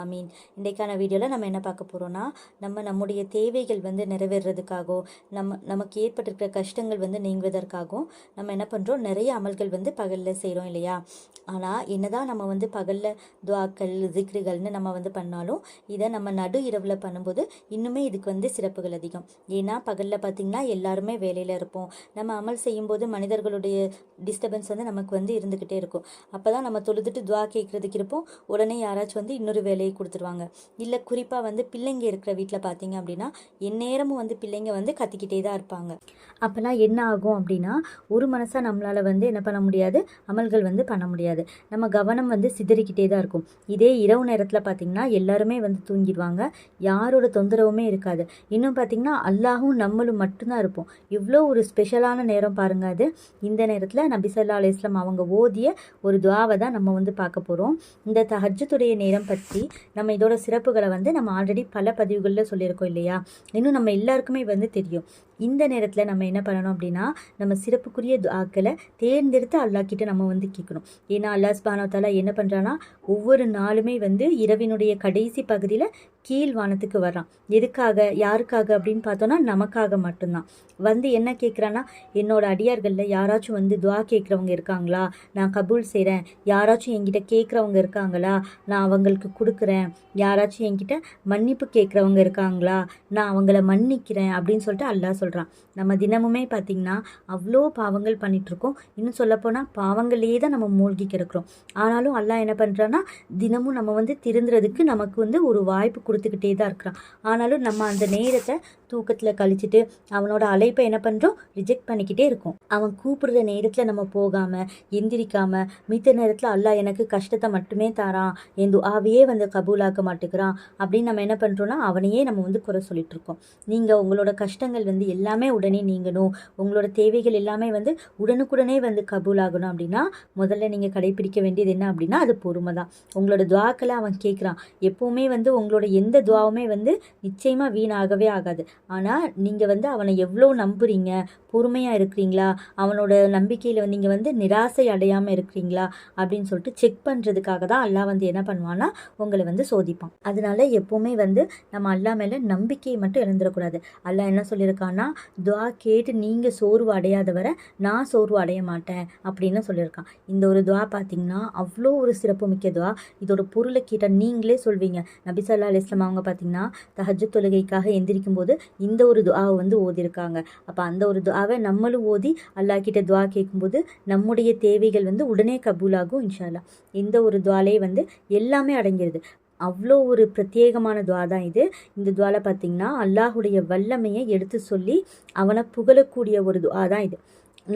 ஆமீன். இன்றைக்கான வீடியோவில் நம்ம என்ன பார்க்க போகிறோன்னா நம்ம நம்முடைய தேவைகள் வந்து நிறைவேறதுக்காகவும் நம்ம நமக்கு ஏற்பட்டிருக்கிற கஷ்டங்கள் வந்து நீங்குவதற்காகவும் நம்ம என்ன பண்ணுறோம் நிறைய அமல்கள் வந்து பகலில் செய்கிறோம் இல்லையா? ஆனால் என்னதான் நம்ம வந்து பகலில் துவாக்கள் ஜிக்ருகள்னு நம்ம வந்து பண்ணாலும் இதை நம்ம நடு இரவில் பண்ணும்போது இன்னுமே இதுக்கு வந்து சிறப்புகள் அதிகம். ஏன்னா பகலில் பார்த்திங்கன்னா எல்லாருமே வேலையில் இருப்போம். நம்ம அமல் செய்யும்போது மனிதர்களுடைய டிஸ்டர்பன்ஸ் வந்து நமக்கு வந்து இருந்துக்கிட்டே இருக்கும். அப்போ தான் நம்ம தொழுதுட்டு துவா கேட்குறதுக்கு இருப்போம். உடனே யாராச்சும் வந்து இன்னொரு வேலை விலையை கொடுத்துருவாங்க. இல்லை குறிப்பாக வந்து பிள்ளைங்க இருக்கிற வீட்டில் பார்த்தீங்க அப்படின்னா எந்நேரமும் வந்து பிள்ளைங்க வந்து கத்திக்கிட்டே தான் இருப்பாங்க. அப்போல்லாம் என்ன ஆகும் அப்படின்னா ஒரு மனசாக நம்மளால் வந்து என்ன பண்ண முடியாது அமல்கள் வந்து பண்ண முடியாது. நம்ம கவனம் வந்து சிதறிக்கிட்டே தான் இருக்கும். இதே இரவு நேரத்தில் பார்த்திங்கன்னா எல்லாருமே வந்து தூங்கிடுவாங்க. யாரோட தொந்தரவுமே இருக்காது. இன்னும் பார்த்திங்கன்னா அல்லாஹும் நம்மளும் மட்டும்தான் இருப்போம். இவ்வளோ ஒரு ஸ்பெஷலான நேரம் பாருங்க அது. இந்த நேரத்தில் நபிசல்லா அலிஸ்லாம் அவங்க ஓதிய ஒரு துவாவை தான் நம்ம வந்து பார்க்க போகிறோம் இந்த தஹஜத்துடைய நேரம் பற்றி நம்ம இதோட சிறப்புகளை வந்து நம்ம ஆல்ரெடி பல பதிவுகளில் சொல்லியிருக்கோம் இல்லையா? இன்னும் நம்ம எல்லாருக்குமே வந்து தெரியும். இந்த நேரத்தில் நம்ம என்ன பண்ணணும் அப்படின்னா நம்ம சிறப்புக்குரிய துவாக்களை தேர்ந்தெடுத்து அல்லாக்கிட்ட நம்ம வந்து கேட்கணும். ஏன்னா அல்லா ஸ்பானத்தாலா என்ன பண்ணுறான்னா ஒவ்வொரு நாளுமே வந்து இரவினுடைய கடைசி பகுதியில் கீழ் வானத்துக்கு வர்றான். எதுக்காக யாருக்காக அப்படின்னு பார்த்தோன்னா நமக்காக மட்டும்தான். வந்து என்ன கேட்குறான்னா என்னோட அடியார்களில் யாராச்சும் வந்து துவா கேட்குறவங்க இருக்காங்களா? நான் கபூல் செய்கிறேன் யாராச்சும் என்கிட்ட கேட்குறவங்க இருக்காங்களா? நான் அவங்களுக்கு கொடுக்குறேன். யாராச்சும் என்கிட்ட மன்னிப்பு கேட்குறவங்க இருக்காங்களா? நான் அவங்கள மன்னிக்கிறேன் அப்படின்னு சொல்லிட்டு அல்லாஹ் சொல்கிறான் நம்ம தினமுமே பார்த்திங்கன்னா அவ்வளோ பாவங்கள் பண்ணிகிட்ருக்கோம் இன்னும் சொல்லப்போனால் பாவங்களையே தான் நம்ம மூழ்கி கிடக்கிறோம். ஆனாலும் அல்லாஹ் என்ன பண்ணுறான்னா தினமும் நம்ம வந்து திருந்துறதுக்கு நமக்கு வந்து ஒரு வாய்ப்பு கொடுத்துக்கிட்டே தான் இருக்கிறான். ஆனாலும் நம்ம அந்த நேரத்தை தூக்கத்தில் கழிச்சிட்டு அவனோட அழைப்பை என்ன பண்ணுறோம் ரிஜெக்ட் பண்ணிக்கிட்டே இருக்கோம். அவன் கூப்பிடுற நேரத்தில் நம்ம போகாமல் எந்திரிக்காமல் மித்த நேரத்தில் அல்லாஹ் எனக்கு கஷ்டத்தை மட்டுமே தாரான் என் துஆவையே வந்து கபூலாக்க மாட்டேங்கிறான் அப்படின்னு நம்ம என்ன பண்ணுறோன்னா அவனையே நம்ம வந்து குறை சொல்லிட்டு இருக்கோம். நீங்கள் உங்களோட கஷ்டங்கள் வந்து எல்லாமே உடனே நீங்கணும். உங்களோட தேவைகள் எல்லாமே வந்து உடனுக்குடனே வந்து கபூலாகணும் அப்படின்னா முதல்ல நீங்கள் கடைபிடிக்க வேண்டியது என்ன அப்படின்னா அது பொறுமை தான் உங்களோட துவாக்களை அவன் கேட்குறான். எப்போவுமே வந்து உங்களோட எந்த துவாவுமே வந்து நிச்சயமாக வீணாகவே ஆகாது. ஆனால் நீங்கள் வந்து அவனை எவ்வளோ நம்புறீங்க? பொறுமையாக இருக்கிறீங்களா? அவனோட நம்பிக்கையில் நீங்கள் வந்து நிராசை அடையாமல் இருக்கிறீங்களா அப்படின்னு சொல்லிட்டு செக் பண்ணுறதுக்காக தான் அல்லா வந்து என்ன பண்ணுவான்னா உங்களை வந்து சோதிப்பான். அதனால எப்போவுமே வந்து நம்ம அல்லா மேலே நம்பிக்கையை மட்டும் இழந்துடக்கூடாது. அல்லா என்ன சொல்லியிருக்கான்னா துவா கேட்டு நீங்கள் சோர்வு அடையாத வரை நான் சோர்வு அடைய மாட்டேன் அப்படின்னு சொல்லியிருக்கான். இந்த ஒரு துவா பார்த்தீங்கன்னா அவ்வளோ ஒரு சிறப்பு மிக்க துவா. இதோட பொருளை கேட்டால் நீங்களே சொல்வீங்க. நபிசல்லா அலிஸ்லாம் அவங்க பார்த்தீங்கன்னா தஹஜு தொழுகைக்காக எந்திரிக்கும் போது இந்த ஒரு துவாவை வந்து ஓதிருக்காங்க அப்போ அந்த ஒரு துவாவை நம்மளும் ஓதி அல்லா கிட்ட துவா கேட்கும்போது நம்முடைய தேவைகள் வந்து உடனே கபூலாகும் இன்ஷால்லா இந்த ஒரு துவாலே வந்து எல்லாமே அடங்கிடுது அவ்வளோ ஒரு பிரத்யேகமான துவா தான் இது. இந்த துவால பார்த்திங்கன்னா அல்லாஹுடைய வல்லமையை எடுத்து சொல்லி அவனை புகழக்கூடிய ஒரு துவா தான் இது.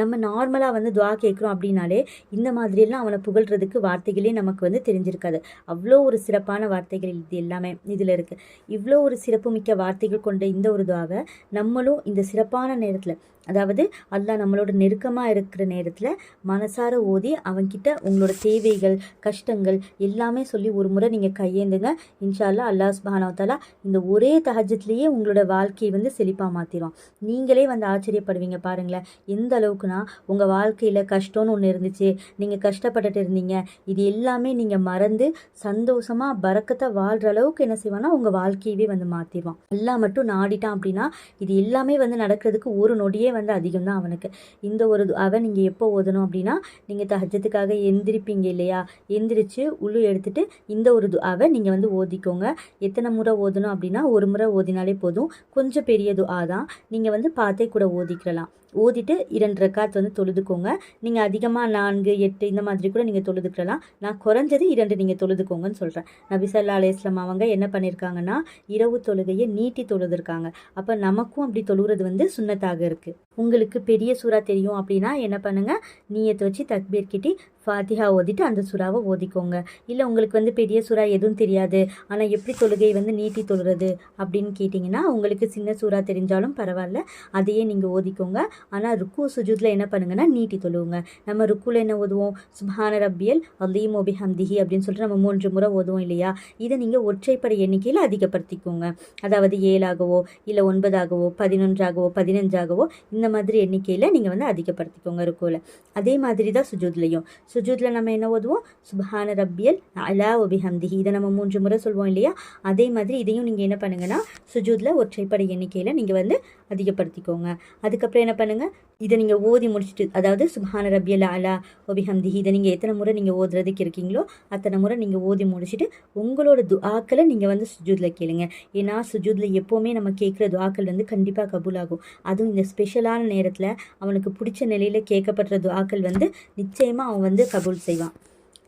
நம்ம நார்மலாக வந்து துவா கேட்குறோம் அப்படின்னாலே இந்த மாதிரியெல்லாம் அவனை புகழ்கிறதுக்கு வார்த்தைகளே நமக்கு வந்து தெரிஞ்சிருக்காது. அவ்வளோ ஒரு சிறப்பான வார்த்தைகள் இது எல்லாமே இதில் இருக்குது இவ்வளோ ஒரு சிறப்புமிக்க வார்த்தைகள் கொண்ட இந்த ஒரு துவாவை நம்மளும் இந்த சிறப்பான நேரத்தில் அதாவது அல்லாஹ் நம்மளோட நெருக்கமாக இருக்கிற நேரத்தில் மனசார ஓதி அவன்கிட்ட உங்களோட தேவைகள் கஷ்டங்கள் எல்லாமே சொல்லி ஒரு முறை நீங்கள் கையேந்துங்க. இன்ஷால்லா அல்லாஹ் சுபானாவத்தாலா இந்த ஒரே தகஜத்துலேயே உங்களோட வாழ்க்கையை வந்து செழிப்பாக மாற்றிடுவான் நீங்களே வந்து ஆச்சரியப்படுவீங்க பாருங்களேன். எந்த அளவுக்கு அளவுக்குனா உங்கள் வாழ்க்கையில் கஷ்டம்னு ஒன்று இருந்துச்சு நீங்கள் கஷ்டப்பட்டுட்டு இருந்தீங்க இது எல்லாமே நீங்கள் மறந்து சந்தோஷமாக பறக்கத்தை வாழ்கிற அளவுக்கு என்ன செய்வான்னா உங்கள் வாழ்க்கையவே வந்து மாற்றிடுவான் எல்லாம் மட்டும் நாடிட்டான் அப்படின்னா இது எல்லாமே வந்து நடக்கிறதுக்கு ஒரு நொடியே வந்து அதிகம் தான் அவனுக்கு. இந்த ஒரு அவன் நீங்கள் எப்போ ஓதணும் அப்படின்னா நீங்கள் தஹஜத்துக்காக எந்திரிப்பீங்க இல்லையா? எந்திரிச்சு உள்ளு எடுத்துட்டு இந்த ஒரு துஆவை நீங்கள் வந்து ஓதிக்கோங்க. எத்தனை முறை ஓதணும் அப்படின்னா ஒரு முறை ஓதினாலே போதும். கொஞ்சம் பெரியது துஆ தான் நீங்கள் வந்து பார்த்தே கூட ஓதிக்கலாம். ஓதிட்டு இரண்டு ரக்காத் வந்து தொழுதுக்கோங்க. நீங்கள் அதிகமாக நான்கு எட்டு இந்த மாதிரி கூட நீங்கள் தொழுதுக்கலாம் நான் குறைஞ்சது இரண்டு நீங்கள் தொழுதுக்கோங்கன்னு சொல்கிறேன் நபிசல்லா அலையம் அவங்க என்ன பண்ணியிருக்காங்கன்னா இரவு தொழுகையை நீட்டி தொழுதுருக்காங்க. அப்போ நமக்கும் அப்படி தொழுகிறது வந்து சுண்ணத்தாக இருக்குது உங்களுக்கு பெரிய சூறா தெரியும் அப்படின்னா என்ன பண்ணுங்கள் நீயத்தை வச்சு தக்பீர் கிட்டி ஃபாத்திஹா ஓதிட்டு அந்த சுறாவை ஓதிக்கோங்க. இல்லை உங்களுக்கு வந்து பெரிய சுறா எதுவும் தெரியாது. ஆனால் எப்படி தொழுகை வந்து நீட்டி தொழுறது அப்படின்னு கேட்டிங்கன்னா உங்களுக்கு சின்ன சூறா தெரிஞ்சாலும் பரவாயில்ல. அதையே நீங்கள் ஓதிக்கோங்க. ஆனால் ருக்கு சுஜூத்தில் என்ன பண்ணுங்கன்னா நீட்டி தொழுவுங்க. நம்ம ருக்குல என்ன ஓதுவோம்? சுபான ரப்பியல் அல்லீம் ஓபி ஹம்திஹி அப்படின்னு சொல்லிட்டு நம்ம மூன்று முறை ஓதுவோம் இல்லையா? இதை நீங்கள் ஒற்றைப்படை எண்ணிக்கையில் அதிகப்படுத்திக்கோங்க. அதாவது ஏழாகவோ இல்லை ஒன்பதாகவோ பதினொன்றாகவோ பதினஞ்சாகவோ இந்த மாதிரி எண்ணிக்கையில் நீங்கள் வந்து அதிகப்படுத்திக்கோங்க ருக்குவில் அதே மாதிரி தான் சுஜூத்லையும். சுஜூத்தில் நம்ம என்ன ஓதுவோம்? சுபஹான ரப்பியல் அலா ஒபிஹம்திஹி இதை நம்ம மூன்று முறை சொல்லுவோம் இல்லையா? அதே மாதிரி இதையும் நீங்கள் என்ன பண்ணுங்கன்னா சுஜூதில் ஒற்றைப்படை எண்ணிக்கையில் நீங்கள் வந்து அதிகப்படுத்திக்கோங்க. அதுக்கப்புறம் என்ன பண்ணுங்கள் இதை நீங்கள் ஓதி முடிச்சுட்டு அதாவது சுபஹான ரபியல் அலா ஒபிஹம்திஹி இதை நீங்கள் எத்தனை முறை நீங்கள் ஓதுறதுக்கு இருக்கீங்களோ அத்தனை முறை நீங்கள் ஓதி முடிச்சுட்டு உங்களோட துஆக்களை நீங்கள் வந்து சுஜூதில் கேளுங்க. ஏன்னா சுஜூதில் எப்போவுமே நம்ம கேட்குற துஆக்கள் வந்து கண்டிப்பாக கபூலாகும். அதுவும் இந்த ஸ்பெஷலான நேரத்தில் அவனுக்கு பிடிச்ச நிலையில் கேட்கப்படுற துஆக்கள் வந்து நிச்சயமாக அவன் வந்து கபூல் செய்வான்.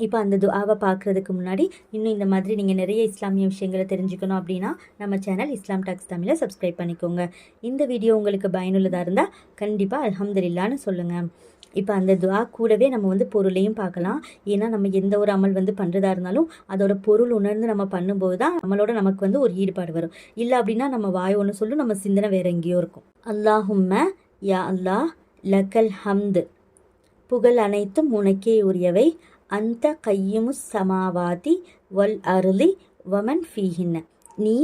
இப்போ அந்த துஆவை பார்க்குறதுக்கு முன்னாடி இன்னும் இந்த மாதிரி நீங்கள் நிறைய இஸ்லாமிய விஷயங்களை தெரிஞ்சுக்கணும் அப்படின்னா நம்ம சேனல் இஸ்லாம் டாக்ஸ் தமிழை சப்ஸ்கிரைப் பண்ணிக்கோங்க. இந்த வீடியோ உங்களுக்கு பயனுள்ளதாக இருந்தால் கண்டிப்பாக அலமதுல்லான்னு சொல்லுங்கள் இப்போ அந்த துவா கூடவே நம்ம வந்து பொருளையும் பார்க்கலாம். ஏன்னா நம்ம எந்த ஒரு அமல் வந்து பண்ணுறதா இருந்தாலும் அதோட பொருள் உணர்ந்து நம்ம பண்ணும்போது தான் நம்மளோட நமக்கு வந்து ஒரு ஈடுபாடு வரும். இல்லை அப்படின்னா நம்ம வாய் ஒன்று சொல்லும் நம்ம சிந்தனை வேற எங்கேயோ இருக்கும். அல்லாஹும்ம யா அல்லாஹ் லக்கல் ஹம்து. புகழ் அனைத்தும் உனக்கே உரியவை. அந்த கையுமு சமாவாதி வல் அருளி வமன் ஃபீஹின்ன. நீ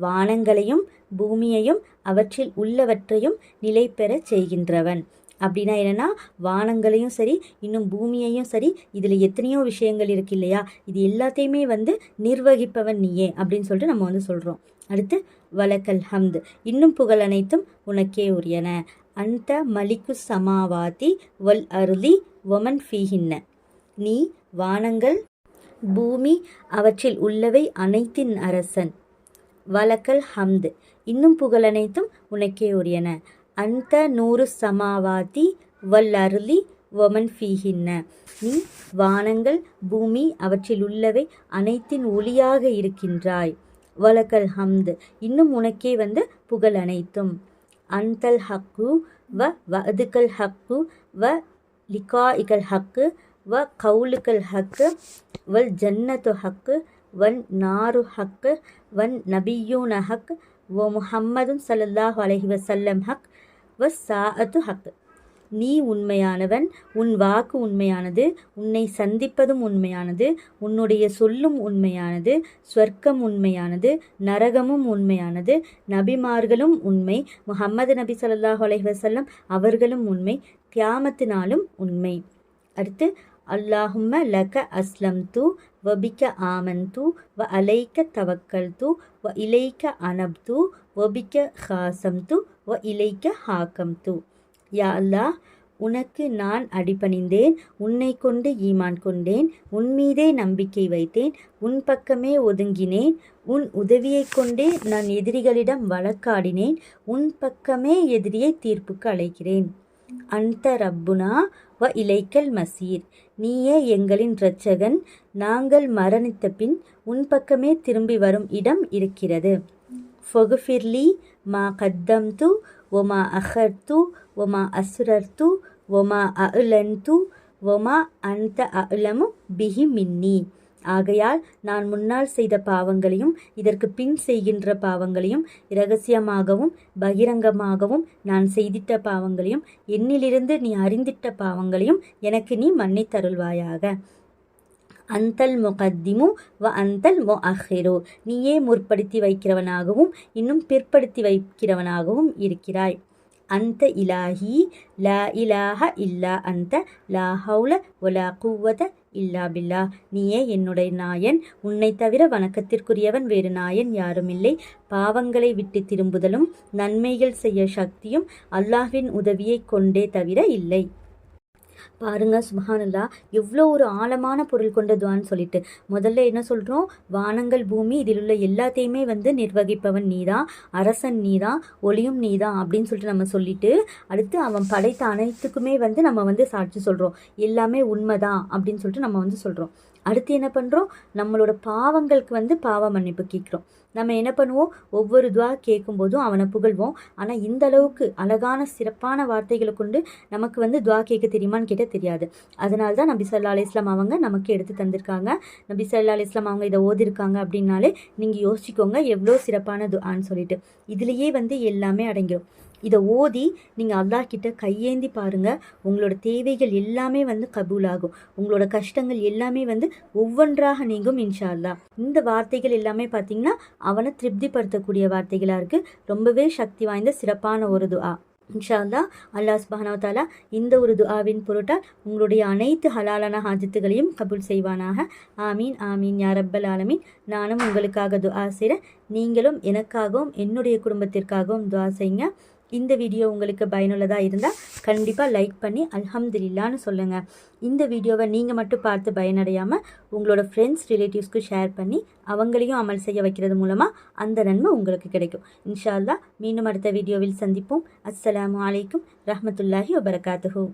வானங்களையும் பூமியையும் அவற்றில் உள்ளவற்றையும் நிலை பெறச் செய்கின்றவன். அப்படின்னா என்னென்னா வானங்களையும் சரி இன்னும் பூமியையும் சரி இதில் எத்தனையோ விஷயங்கள் இருக்கு இல்லையா? இது எல்லாத்தையுமே வந்து நிர்வகிப்பவன் நீயே அப்படின்னு சொல்லிட்டு நம்ம வந்து சொல்கிறோம் அடுத்து வலக்கல் ஹம்து. இன்னும் புகழ் அனைத்தும் உனக்கே உரியன. அந்த மலிக்கு சமாவாதி வல் அருளி ஒமன் ஃபீஹின்ன. நீ வானங்கள் பூமி அவற்றில் உள்ளவை அனைத்தின் அரசன். வலக்கல் ஹம்து. இன்னும் புகழ் அனைத்தும் உனக்கே உரியன. அந்த நூறு சமாவாதி வல் அருளி ஒமன் ஃபீஹின்ன. நீ வானங்கள் பூமி அவற்றில் உள்ளவை அனைத்தின் ஒளியாக இருக்கின்றாய். வலக்கல் ஹம்து. இன்னும் உனக்கே வந்து புகழ் அனைத்தும். அந்தல் ஹக்கு வ வதுக்கல் ஹக்கு வ லிகாஇகல் ஹக்கு வ கவுலுக்கல் ஹக்கு வல் ஜன்னத்து ஹக்கு வன் நாரு ஹக்கு வன் நபியூன ஹக் வ முஹம்மதும் சல்லல்லாஹு அலஹி வசல்லம் ஹக் வ சாஅத்து ஹக் நீ உண்மையானவன் உன் வாக்கு உண்மையானது உன்னை சந்திப்பதும் உண்மையானது உன்னுடைய சொல்லும் உண்மையானது ஸ்வர்க்கம் உண்மையானது நரகமும் உண்மையானது நபிமார்களும் உண்மை முஹம்மது நபி சல்லாஹ் அலைஹி வசல்லம் அவர்களும் உண்மை கியாமத்தினாலும் உண்மை. அடுத்து அல்லாஹும்ம லக அஸ்லம் து வபிக்க ஆமன் து வ அலைக்க தவக்கல் து வ இலைக்க அனப் து வபிக்க ஹாசம் து வ இலைக்க ஹாக்கம் து யா அல்லாஹ் உனக்கு நான் அடிபணிந்தேன் உன்னை கொண்டு ஈமான் கொண்டேன் உன் மீதே நம்பிக்கை வைத்தேன் உன் பக்கமே ஒதுங்கினேன் உன் உதவியை கொண்டே நான் எதிரிகளிடம் வழக்காடினேன் உன் பக்கமே எதிரியை தீர்ப்புக்கு அழைக்கிறேன். அந்த ரப்புனா வ இலைக்கல் மசீர். நீயே எங்களின் இரட்சகன் நாங்கள் மரணித்த பின் உன் பக்கமே திரும்பி வரும் இடம் இருக்கிறது. ஃபொகுஃபிர்லி மா கத்தம்து ஒமா அஹர்து ஒமா அசுரர்து ஒமா அலன்து ஒமா அந்த அலமு பிஹி மின்னி. ஆகையால் நான் முன்னால் செய்த பாவங்களையும் இதற்கு பின் செய்கின்ற பாவங்களையும் இரகசியமாகவும் பகிரங்கமாகவும் நான் செய்திட்ட பாவங்களையும் என்னிலிருந்து நீ அறிந்திட்ட பாவங்களையும் எனக்கு நீ மன்னித்தருள்வாயாக அந்தல் முகத்திமு வ அந்தல் மொ அஹிரு நீயே முற்படுத்தி வைக்கிறவனாகவும் இன்னும் பிற்படுத்தி வைக்கிறவனாகவும் இருக்கிறாய். அந்த இலாஹி லா இலாஹ இல்லா அந்த லா ஹவுல ஒலா குவத இல்லா பில்லா நீயே என்னுடைய நாயன். உன்னை தவிர வணக்கத்திற்குரியவன் வேறு நாயன் யாருமில்லை. பாவங்களை விட்டு திரும்புதலும் நன்மைகள் செய்ய சக்தியும் அல்லாஹ்வின் உதவியைக் கொண்டே தவிர இல்லை. பாருங்க சுபஹானல்லா எவ்வளோ ஒரு ஆழமான பொருள் கொண்டதுவான்னு சொல்லிட்டு. முதல்ல என்ன சொல்கிறோம் வானங்கள் பூமி இதில் உள்ள எல்லாத்தையுமே வந்து நிர்வகிப்பவன் நீதான் அரசன் நீதான் ஒளியும் நீதான் அப்படின்னு சொல்லிட்டு நம்ம சொல்லிட்டு அடுத்து அவன் படைத்த அனைத்துக்குமே வந்து நம்ம வந்து சாட்சி சொல்கிறோம் எல்லாமே உண்மைதான் அப்படின்னு சொல்லிட்டு நம்ம வந்து சொல்கிறோம் அடுத்து என்ன பண்ணுறோம் நம்மளோட பாவங்களுக்கு வந்து பாவ மன்னிப்பு கேட்குறோம். நம்ம என்ன பண்ணுவோம்? ஒவ்வொரு துவா கேட்கும்போதும் அவனை புகழ்வோம். ஆனால் இந்த அளவுக்கு அழகான சிறப்பான வார்த்தைகளை கொண்டு நமக்கு வந்து துவா கேட்க தெரியுமான்னு கேட்டால் தெரியாது. அதனால தான் நபி சல்லா அலிஸ்லாம் அவங்க நமக்கு எடுத்து தந்திருக்காங்க. நபி சல்லா அலிஸ்லாம் அவங்க இதை ஓதிருக்காங்க அப்படின்னாலே நீங்கள் யோசிச்சுக்கோங்க எவ்வளோ சிறப்பான ஆன்னு சொல்லிட்டு. இதுலேயே வந்து எல்லாமே அடங்கிடும் இதை ஓதி நீங்கள் அல்லாஹ் கிட்ட கையேந்தி பாருங்கள் உங்களோட தேவைகள் எல்லாமே வந்து கபூலாகும். உங்களோட கஷ்டங்கள் எல்லாமே வந்து ஒவ்வொன்றாக நீங்கும் இன்ஷா அல்லா இந்த வார்த்தைகள் எல்லாமே பார்த்தீங்கன்னா அவனை திருப்திப்படுத்தக்கூடிய வார்த்தைகளாக இருக்குது ரொம்பவே சக்தி வாய்ந்த சிறப்பான ஒரு துஆ. இன்ஷா அல்லா அல்லாஹ் சுபஹானவத்தாலா இந்த ஒரு துஆவின் பொருட்டால் உங்களுடைய அனைத்து ஹலாலான ஹாஜத்துகளையும் கபூல் செய்வானாக. ஆமீன் ஆமீன் யாரப்பல் ஆலமீன். நானும் உங்களுக்காக துஆ செய்கிறேன் நீங்களும் எனக்காகவும் என்னுடைய குடும்பத்திற்காகவும் துஆ செய்யுங்க. இந்த வீடியோ உங்களுக்கு பயனுள்ளதாக இருந்தால் கண்டிப்பாக லைக் பண்ணி அல்ஹம்துலில்லான்னு சொல்லுங்கள் இந்த வீடியோவை நீங்கள் மட்டும் பார்த்து பயனடையாமல் உங்களோட ஃப்ரெண்ட்ஸ் ரிலேட்டிவ்ஸ்க்கு ஷேர் பண்ணி அவங்களையும் அமல் செய்ய வைக்கிறது மூலமாக அந்த நன்மை உங்களுக்கு கிடைக்கும். இன்ஷா மீண்டும் அடுத்த வீடியோவில் சந்திப்போம். அஸ்லாம் வலைக்கம் ரஹமத்துல்லாஹி வபரகாத்துஹூ.